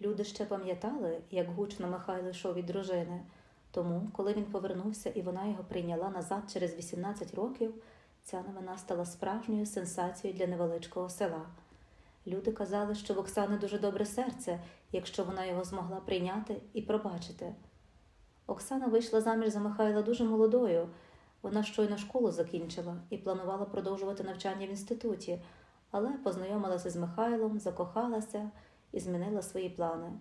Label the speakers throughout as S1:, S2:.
S1: Люди ще пам'ятали, як гучно Михайло йшов від дружини. Тому, коли він повернувся і вона його прийняла назад через 18 років, ця новина стала справжньою сенсацією для невеличкого села. Люди казали, що в Оксани дуже добре серце, якщо вона його змогла прийняти і пробачити. Оксана вийшла заміж за Михайла дуже молодою. Вона щойно школу закінчила і планувала продовжувати навчання в інституті, але познайомилася з Михайлом, закохалася і змінила свої плани.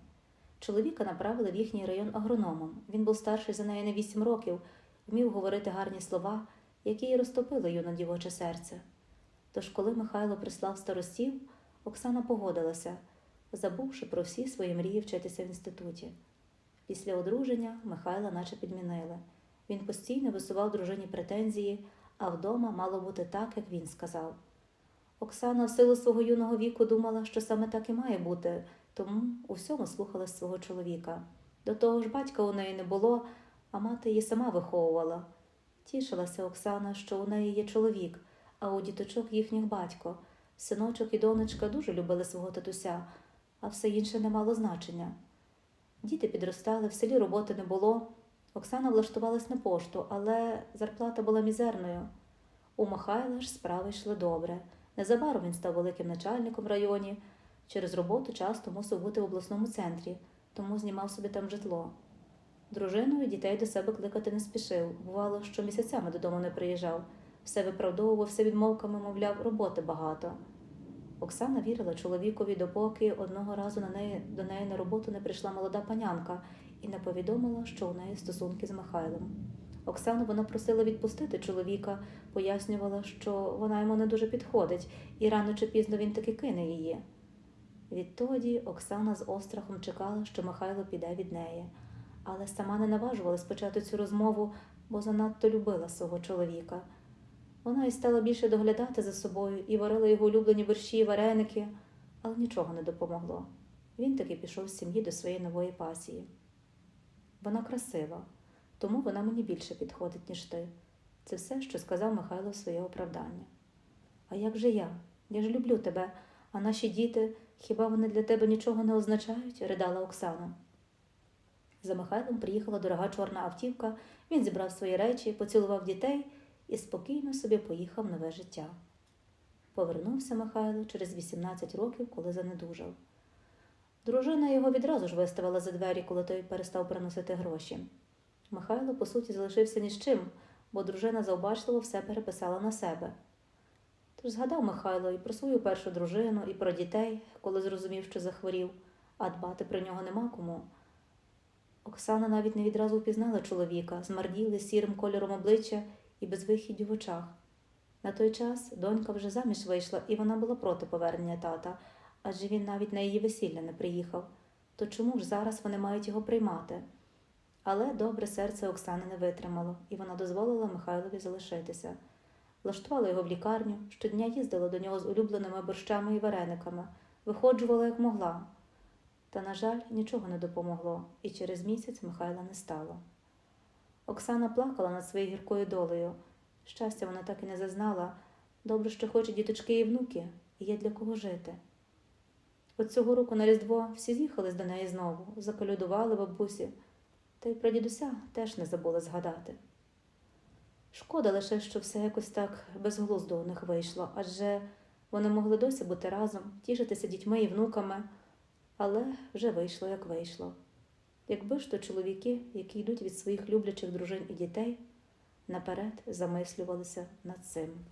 S1: Чоловіка направили в їхній район агрономом. Він був старший за неї на вісім років, вмів говорити гарні слова, які й розтопили юне дівоче серце. Тож, коли Михайло прислав старостів, Оксана погодилася, забувши про всі свої мрії вчитися в інституті. Після одруження Михайла наче підмінили. Він постійно висував дружині претензії, а вдома мало бути так, як він сказав. Оксана в силу свого юного віку думала, що саме так і має бути, тому у всьому слухалась свого чоловіка. До того ж, батька у неї не було, а мати її сама виховувала. Тішилася Оксана, що у неї є чоловік, а у діточок їхніх батько. Синочок і донечка дуже любили свого татуся, а все інше не мало значення. Діти підростали, в селі роботи не було. Оксана влаштувалась на пошту, але зарплата була мізерною. У Михайла ж справи йшли добре. Незабаром він став великим начальником в районі. Через роботу часто мусив бути в обласному центрі, тому знімав собі там житло. Дружину і дітей до себе кликати не спішив. Бувало, що місяцями додому не приїжджав. Все виправдовувався відмовками, мовляв, роботи багато. Оксана вірила чоловікові, допоки одного разу на неї, до неї на роботу не прийшла молода панянка і не повідомила, що у неї стосунки з Михайлом. Оксану вона просила відпустити чоловіка, пояснювала, що вона йому не дуже підходить, і рано чи пізно він таки кине її. Відтоді Оксана з острахом чекала, що Михайло піде від неї, але сама не наважувалась почати цю розмову, бо занадто любила свого чоловіка. Вона й стала більше доглядати за собою і варила його улюблені борщі і вареники, але нічого не допомогло. Він таки пішов з сім'ї до своєї нової пасії. Вона красива, тому вона мені більше підходить, ніж ти. Це все, що сказав Михайло в своє оправдання. А як же я? Я ж люблю тебе, а наші діти, хіба вони для тебе нічого не означають? ридала Оксана. За Михайлом приїхала дорога чорна автівка, він зібрав свої речі, поцілував дітей і спокійно собі поїхав нове життя. Повернувся Михайло через 18 років, коли занедужав. Дружина його відразу ж виставила за двері, коли той перестав приносити гроші. Михайло, по суті, залишився ні з чим, бо дружина завбачливо все переписала на себе. Тож згадав Михайло і про свою першу дружину, і про дітей, коли зрозумів, що захворів, а дбати про нього нема кому. Оксана навіть не відразу впізнала чоловіка, змарділи сірим кольором обличчя і безвихіддю в очах. На той час донька вже заміж вийшла, і вона була проти повернення тата, адже він навіть на її весілля не приїхав. То чому ж зараз вони мають його приймати? Але добре серце Оксани не витримало, і вона дозволила Михайлові залишитися. Влаштувала його в лікарню, щодня їздила до нього з улюбленими борщами і варениками, виходжувала як могла. Та, на жаль, нічого не допомогло, і через місяць Михайла не стало. Оксана плакала над своєю гіркою долею. Щастя вона так і не зазнала. Добре, що хоче діточки і внуки, і є для кого жити. От цього року на Різдво всі з'їхались до неї знову, заколюдували бабусі, та й про дідуся теж не забули згадати. Шкода лише, що все якось так безглуздо у них вийшло, адже вони могли досі бути разом, тішитися дітьми і внуками, але вже вийшло, як вийшло. Якби ж то чоловіки, які йдуть від своїх люблячих дружин і дітей, наперед замислювалися над цим.